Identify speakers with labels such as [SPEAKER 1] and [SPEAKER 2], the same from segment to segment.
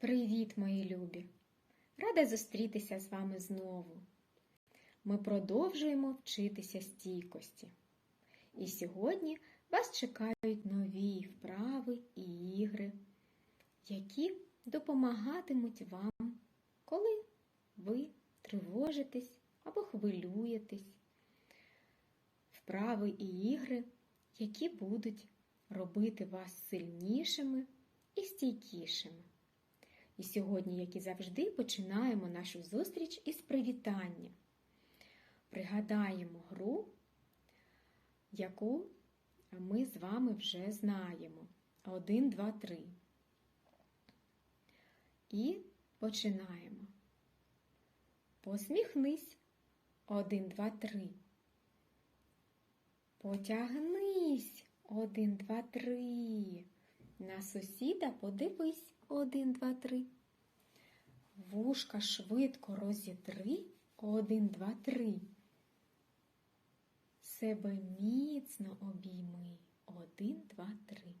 [SPEAKER 1] Привіт, мої любі! Рада зустрітися з вами знову. Ми продовжуємо вчитися стійкості. І сьогодні вас чекають нові вправи і ігри, які допомагатимуть вам, коли ви тривожитесь або хвилюєтесь. Вправи і ігри, які будуть робити вас сильнішими і стійкішими. І сьогодні, як і завжди, починаємо нашу зустріч із привітання. Пригадаємо гру, яку ми з вами вже знаємо. Один, два, три. І починаємо. Посміхнись. Один, два, три. Потягнись. Один, два, три. На сусіда подивись. Один, два, три. Вушка швидко розітри. Один, два, три. Себе міцно обійми. Один, два, три.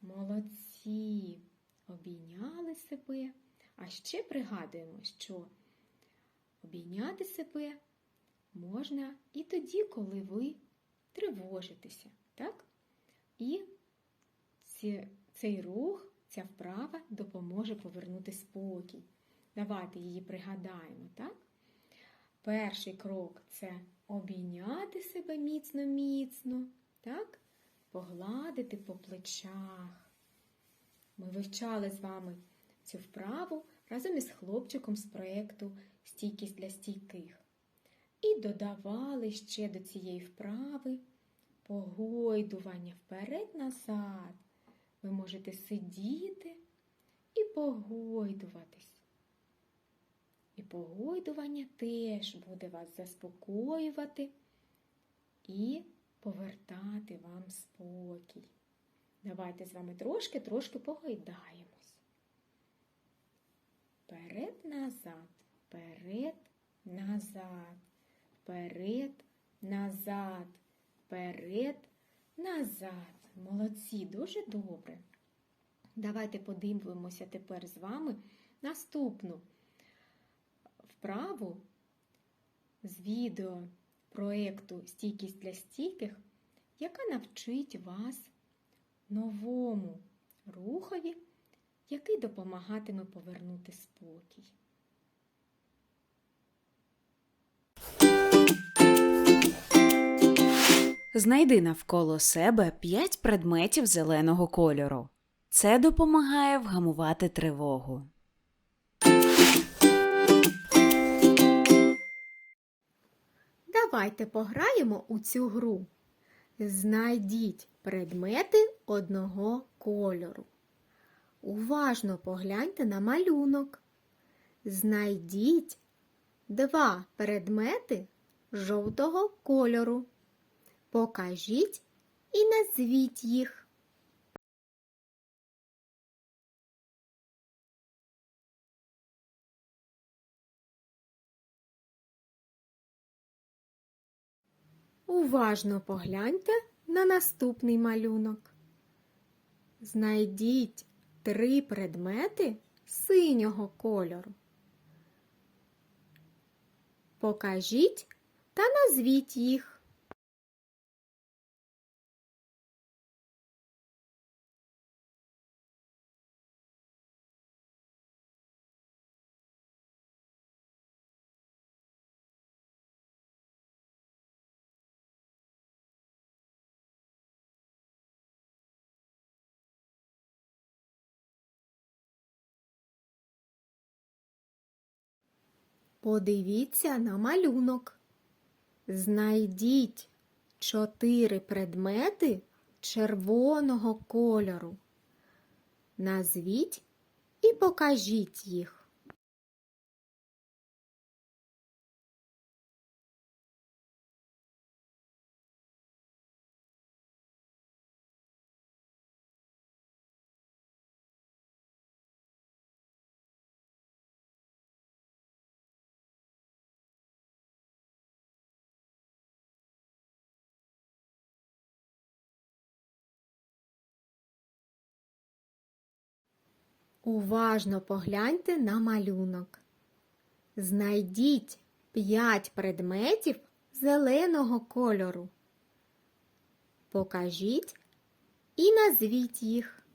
[SPEAKER 1] Молодці. Обійняли себе. А ще пригадуємо, що обійняти себе можна і тоді, коли ви тривожитеся. Так? І цей рух, ця вправа допоможе повернути спокій. Давайте її пригадаємо, так? Перший крок це обійняти себе міцно-міцно, так? Погладити по плечах. Ми вивчали з вами цю вправу разом із хлопчиком з проєкту Стійкість для стійких. І додавали ще до цієї вправи погойдування вперед-назад. Ви можете сидіти і погойдуватись. І погойдування теж буде вас заспокоювати і повертати вам спокій. Давайте з вами трошки-трошки погойдаємось. Вперед, назад, вперед, назад, вперед, назад, вперед, назад. Молодці, дуже добре. Давайте подивимося тепер з вами наступну вправу з відео проєкту Стійкість для стійких, яка навчить вас новому рухові, який допомагатиме повернути спокій.
[SPEAKER 2] Знайди навколо себе 5 предметів зеленого кольору. Це допомагає вгамувати тривогу.
[SPEAKER 1] Давайте пограємо у цю гру. Знайдіть предмети одного кольору. Уважно погляньте на малюнок. Знайдіть два предмети жовтого кольору. Покажіть і назвіть їх. Уважно погляньте на наступний малюнок. Знайдіть три предмети синього кольору. Покажіть та назвіть їх. Подивіться на малюнок. Знайдіть чотири предмети червоного кольору. Назвіть і покажіть їх. Уважно погляньте на малюнок. Знайдіть 5 предметів зеленого кольору. Покажіть і назвіть їх.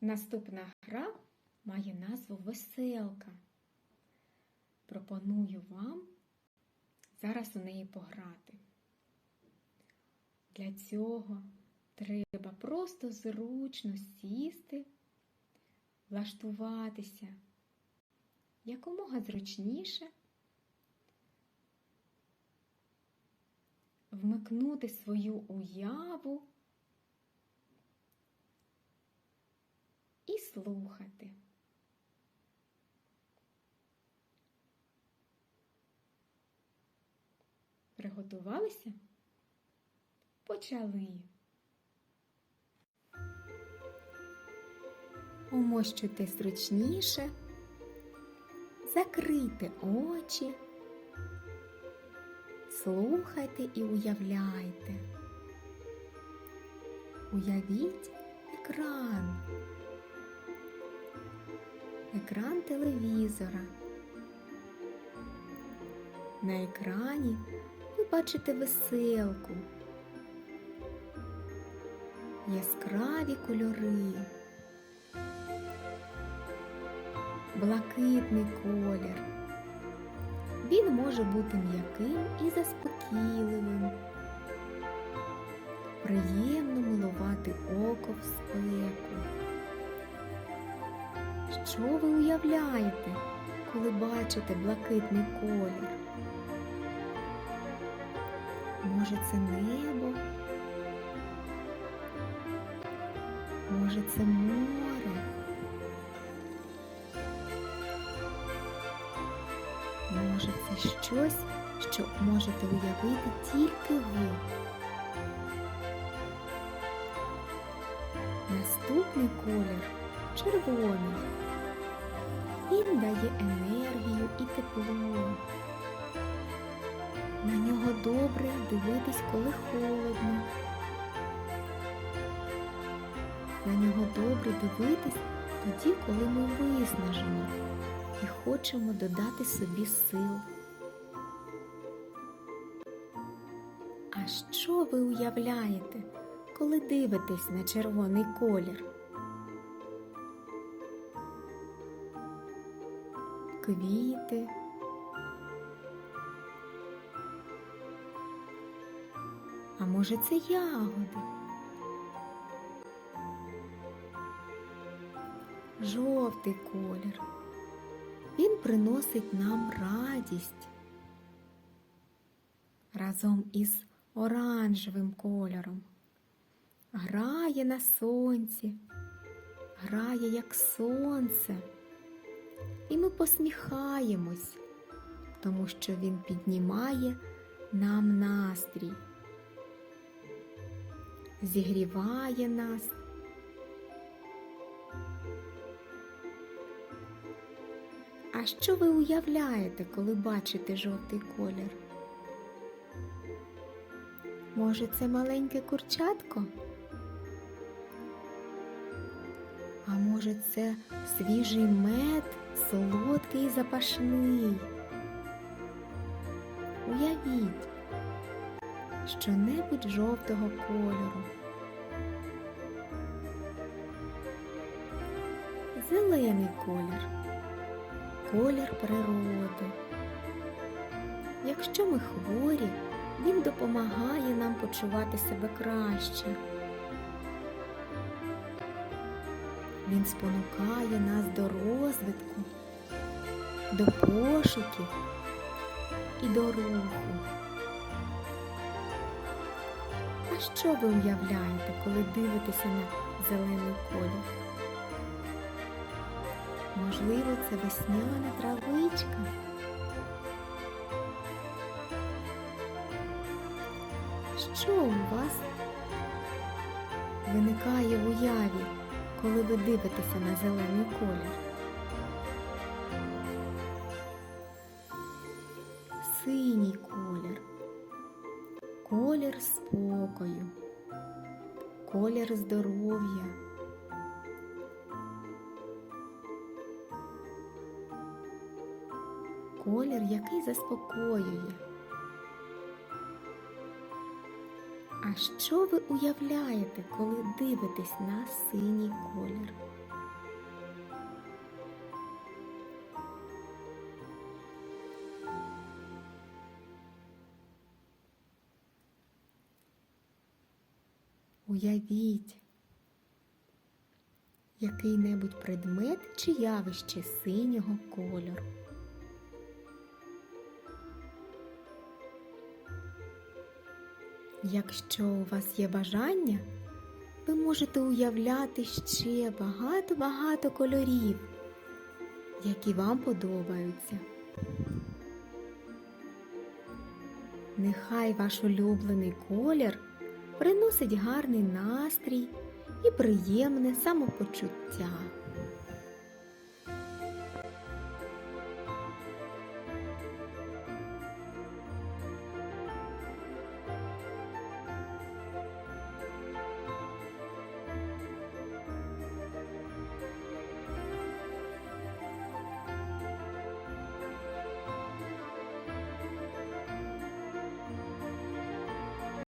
[SPEAKER 1] Наступна гра має назву Веселка. Пропоную вам зараз у неї пограти. Для цього треба просто зручно сісти, влаштуватися якомога зручніше, вмикнути свою уяву і слухати. Приготувалися? Почали. Умощуйте зручніше, закрийте очі, слухайте і уявляйте. Уявіть екран екран телевізора. На екрані ви бачите веселку, яскраві кольори, блакитний колір. Він може бути м'яким і заспокійливим. Приємно милувати око в спеку. Що ви уявляєте, коли бачите блакитний колір? Може, це небо? Може, це море? Може, це щось, що можете уявити тільки ви. Наступний колір червоний. Дає енергію і тепло. На нього добре дивитись, коли холодно. На нього добре дивитись тоді, коли ми виснажені і хочемо додати собі сил. А що ви уявляєте, коли дивитесь на червоний колір? Квіти. А може це ягоди? Жовтий колір. Він приносить нам радість разом із оранжевим кольором. Грає на сонці, грає як сонце. І ми посміхаємось, тому що він піднімає нам настрій, зігріває нас. А що ви уявляєте, коли бачите жовтий колір? Може, це маленьке курчатко? А може, це свіжий мед, солодкий і запашний? Уявіть що-небудь жовтого кольору. Зелений колір, колір природи. Якщо ми хворі, він допомагає нам почувати себе краще. Він спонукає нас до розвитку, до пошуків і до руху. А що ви уявляєте, коли дивитеся на зелений колір? Можливо, це весняна травичка. Що у вас виникає в уяві, коли ви дивитеся на зелений колір? Спокою, колір здоров'я. Колір, який заспокоює. А що ви уявляєте, коли дивитесь на синій колір? Уявіть який-небудь предмет чи явище синього кольору. Якщо у вас є бажання, ви можете уявляти ще багато-багато кольорів, які вам подобаються. Нехай ваш улюблений колір приносить гарний настрій і приємне самопочуття.